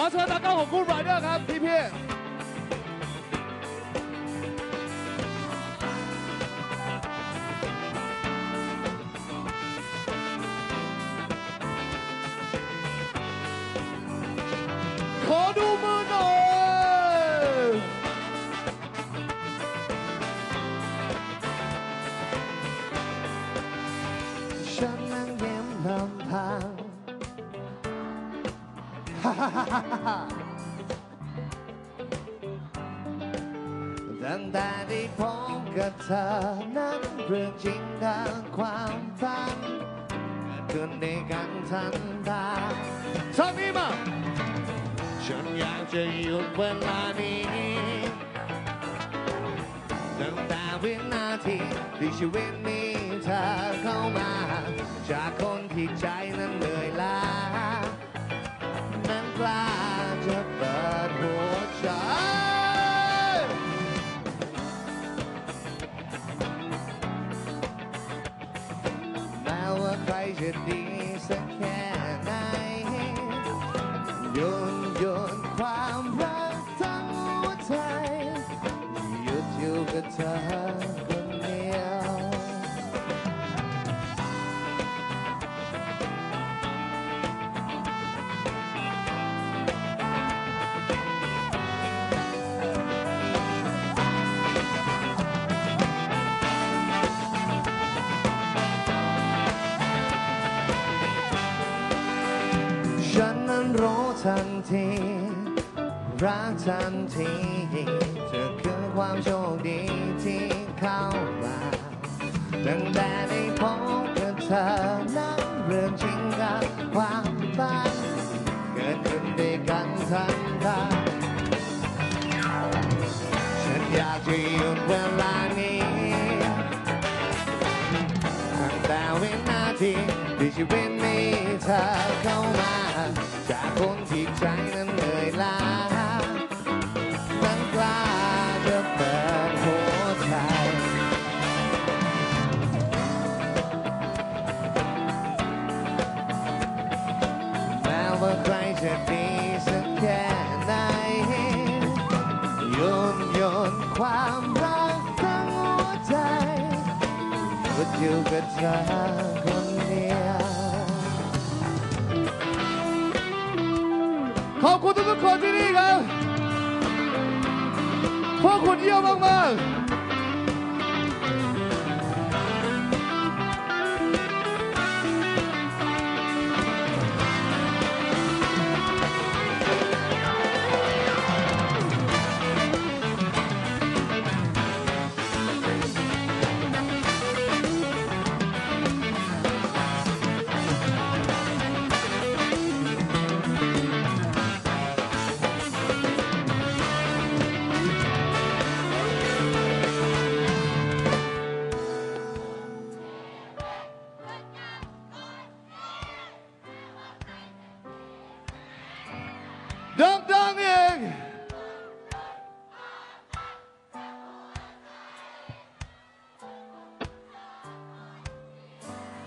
ขอเชิญตากล้องของคุณไรเดอร์ครับพี่พี่ขอดูมือหน่อยฉันนั่งเยิ้มลำพัง ตั้งแต่ได้พบกับเธอนั้นเรื่องจริงดังความฝันเกิดขึ้นในกันทันตาทางนี้มาฉันอยากจะหยุดเวลานี้ตั้งแต่วินาทีที่ชีวิตมีเธอเข้ามาจาก ใค ทันที รักทันทีเธอคือความโชคดีที่เข้ามาตั้งแต่ได้พบกับเธอนั้นเรื่องจริงกับความฝันเกิดขึ้นด้วยกันทันตาฉันอยากจะหยุดเวลานี้ตั้งแต่วินาทีที่ชีวิตมีเธอเข้า ที่ใจนั้นเหนื่อยล้านั้นกล้าจะเปิดหัวใจแม้ว่าใครจะดีสักแค่ไหนโยนโยนความรักทั้งหัวใจก็อยู่กับเธอ คุณทุกๆคนที่นี่ครับ พวกคุณเยี่ยมมากๆ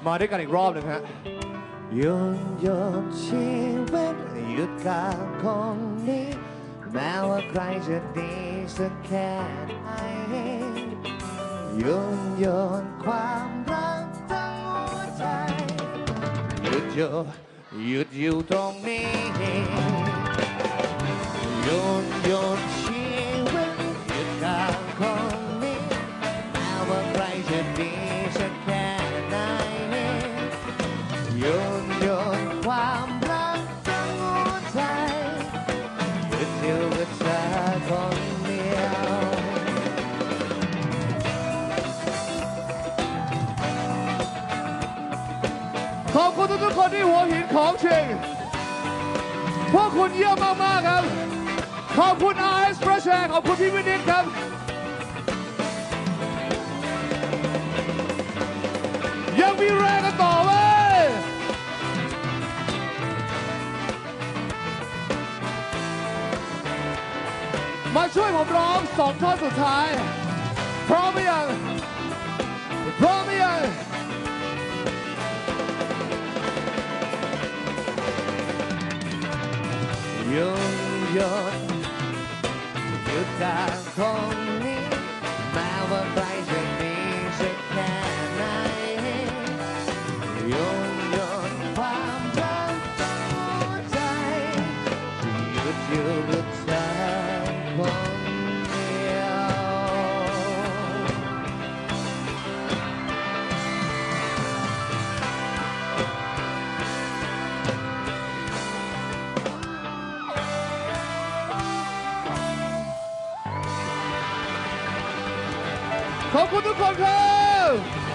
มาด้วยกันอีกรอบหนึ่งฮะหยุดหยุดชีวิตหยุดกับคนนี้ แม้ว่าใครจะดีสักแค่ไหนหยุดหยุดความรักทั้งหัวใจหยุดหยุดหยุดอยู่ตรงนี้ นโยนความรักทั้งหัวใจหยุดอยู่กับเธอคนเดียวขอบคุณทุกๆคนที่หัวหินของจริงพวกคุณเยี่ยมมากๆครับ ขอบคุณ RS Fresh Air ขอบคุณพี่วินิตครับ ยังมีแรงกันต่อ มาช่วยผมร้องสองท่อนสุดท้าย พร้อมไหมยังพร้อมไหมยังยงยนอยู่การของ 광고도 광고!